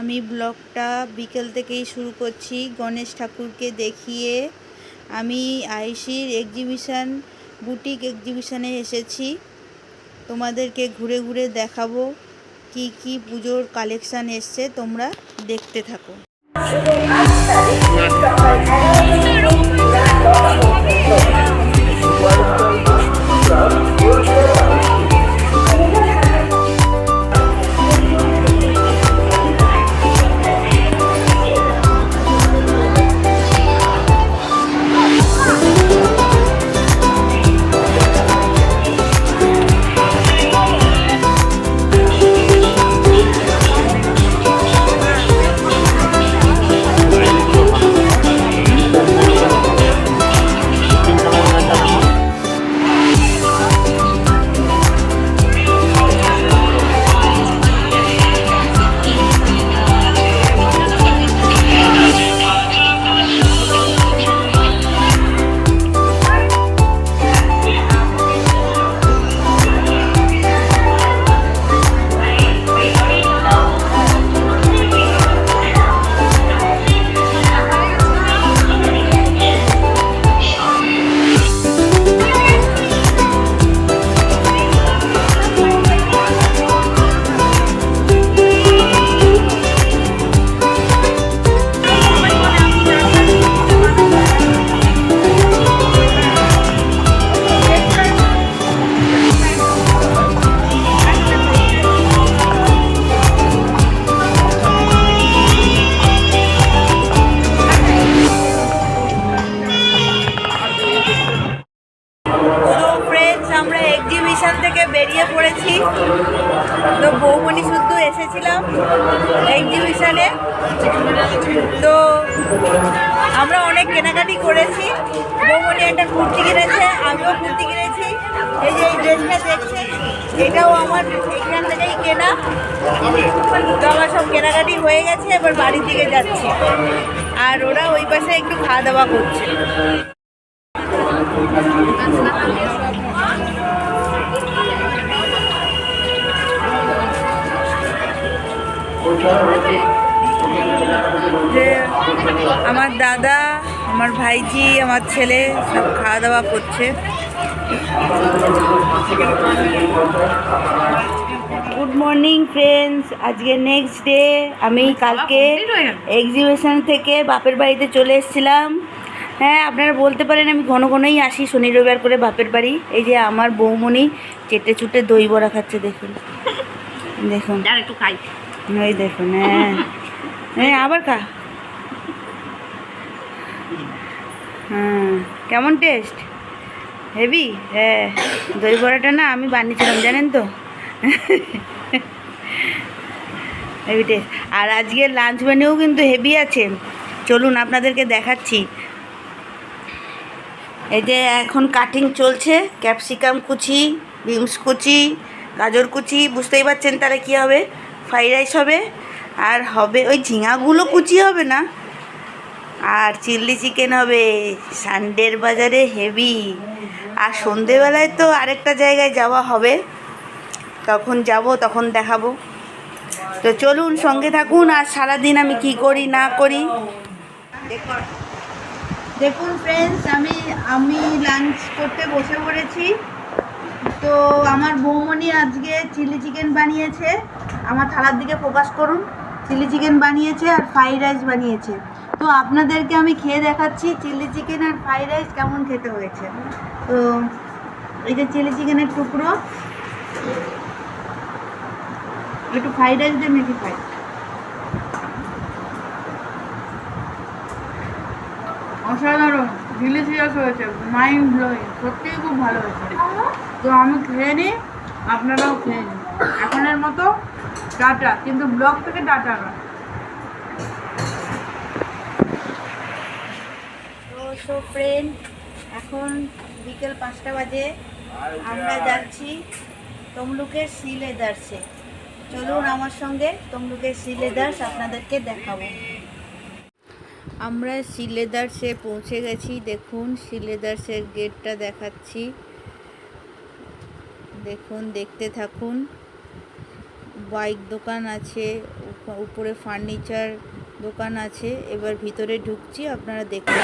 আমি ব্লগটা বিকেল থেকেই শুরু করছি। গণেশ ঠাকুরকে দেখিয়ে আমি আইসির এক্সিবিশান বুটিক এক্সিবিশানে এসেছি। তোমাদেরকে ঘুরে ঘুরে দেখাবো কি কি পুজোর কালেকশান এসছে, তোমরা দেখতে থাকো। তো বৌমণি শুদ্ধ এসেছিলাম এক্সিবিশনে তো আমরা অনেক কেনাকাটি করেছি। বৌমণি একটা কুর্তি কিনেছে, আমিও কুর্তি কিনেছি। এই যে এই ড্রেসটা দেখছেন এটাও আমার এখান থেকেই কেনা। তো আমার সব কেনাকাটি হয়ে গেছে, এবার বাড়ির দিকে যাচ্ছি। আর ওরা ওই পাশে একটু খাওয়া দাওয়া করছে। যে আমার দাদা আমার ভাইজি আমার ছেলে সব খাওয়া দাওয়া করছে। গুড মর্নিং ফ্রেন্ডস আজকে নেক্সট ডে আমি কালকে এক্সিবিশন থেকে বাপের বাড়িতে চলে এসেছিলাম। হ্যাঁ আপনারা বলতে পারেন আমি ঘন ঘনই আসি শনি রবিবার করে বাপের বাড়ি। এই যে আমার বৌমণি চেটে চুটে দই বড়া খাচ্ছে দেখুন। দেখুন। আর একটু খাই। ওই দেখুন হ্যাঁ। আবার খা। হ্যাঁ কেমন টেস্ট হেভি হ্যাঁ দই বড়াটা না আমি বানিয়েছিলাম, জানেন তো? হেভি টেস্ট আর আজকে লাঞ্চ মেনুও কিন্তু হেভি আছে। চলুন আপনাদেরকে দেখাচ্ছি। এই যে এখন কাটিং চলছে। ক্যাপসিকাম কুচি বিমস কুচি, গাজর কুচি, বুঝতেই পারছেন তাহলে কী হবে? ফ্রাইড রাইস হবে, আর হবে ওই ঝিঙাগুলো কুচি হবে না, আর চিলি চিকেন হবে, সানডের বাজারে হেভি, আর সন্ধেবেলায় তো আরেকটা জায়গায় যাওয়া হবে তখন যাব তখন দেখাবো, তো চলুন সঙ্গে থাকুন, আর সারাদিন আমি কি করি না করি। দেখুন ফ্রেন্ডস আমি আমি লাঞ্চ করতে বসে পড়েছি, তো আমার বৌমণি আজকে চিলি চিকেন বানিয়েছে আমার থালার দিকে ফোকাস করুন। চিলি চিকেন বানিয়েছে আর ফ্রাইড রাইস বানিয়েছে। তো আপনাদেরকে আমি খেয়ে দেখাচ্ছি চিলি চিকেন আর ফ্রাইড রাইস কেমন খেতে হয়েছে। তো এই যে চিলি চিকেনের টুকরো একটু ফ্রাইড রাইস দিয়ে মেখে খাই। অসাধারণ ডিলিশিয়াস হয়েছে মাইন্ড ব্লোয়িং সত্যিই খুব ভালো হয়েছে। তো আমি খেয়ে নিই আপনারাও খেয়ে নিন। এখনের মতো টাটা কিন্তু ব্লক থেকে ডাটা না তো ফ্রেন্ড এখন বিকেল পাঁচটা বাজে। আমরা যাচ্ছি তমলুকের সি লেদার্সে চলুন আমার সঙ্গে তমলুকের সি লেদার্স আপনাদেরকে দেখাবো। আমরা সিলেদার্সে পৌঁছে গেছি। দেখুন সিলেদার্সের গেটটা দেখাচ্ছি। দেখুন, দেখতে থাকুন। বাইক দোকান আছে উপরে ফার্নিচার দোকান আছে এবার ভিতরে ঢুকছি আপনারা দেখুন।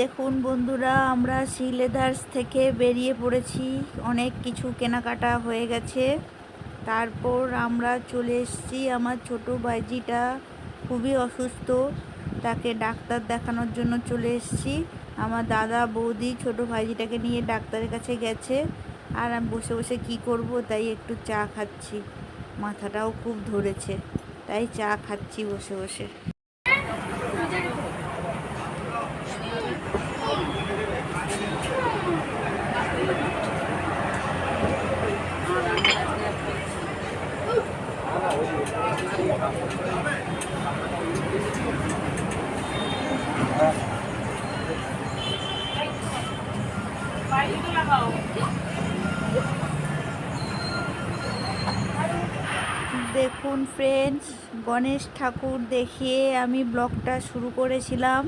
দেখুন বন্ধুরা, আমরা সি লেদার্স থেকে বেরিয়ে পড়েছি। অনেক কিছু কেনাকাটা হয়ে গেছে। তারপর আমরা চলে এসেছি আমার ছোট ভাইজিটা, খুবই অসুস্থ। তাকে ডাক্তার দেখানোর জন্য চলে এসেছি। আমার দাদা, বৌদি, ছোট ভাইজিটাকে নিয়ে ডাক্তারের কাছে গেছে। আর আমি বসে বসে কি করব, তাই একটু চা খাচ্ছি। মাথাটাও খুব ধরেছে, তাই চা খাচ্ছি বসে বসে। দেখুন ফ্রেন্ডস গণেশ ঠাকুর দেখিয়ে আমি ব্লগটা শুরু করেছিলাম।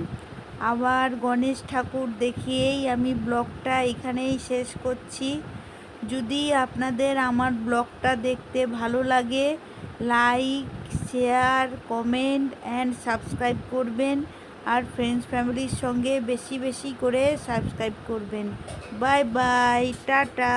আবার গণেশ ঠাকুর দেখিয়েই আমি ব্লগটা এখানেই শেষ করছি। যদি আপনাদের আমার ব্লগটা দেখতে ভালো লাগে like share, comment and subscribe করবেন। আর ফ্রেন্ডস ফ্যামিলির সঙ্গে বেশি বেশি করে সাবস্ক্রাইব করবেন। Bye bye tata.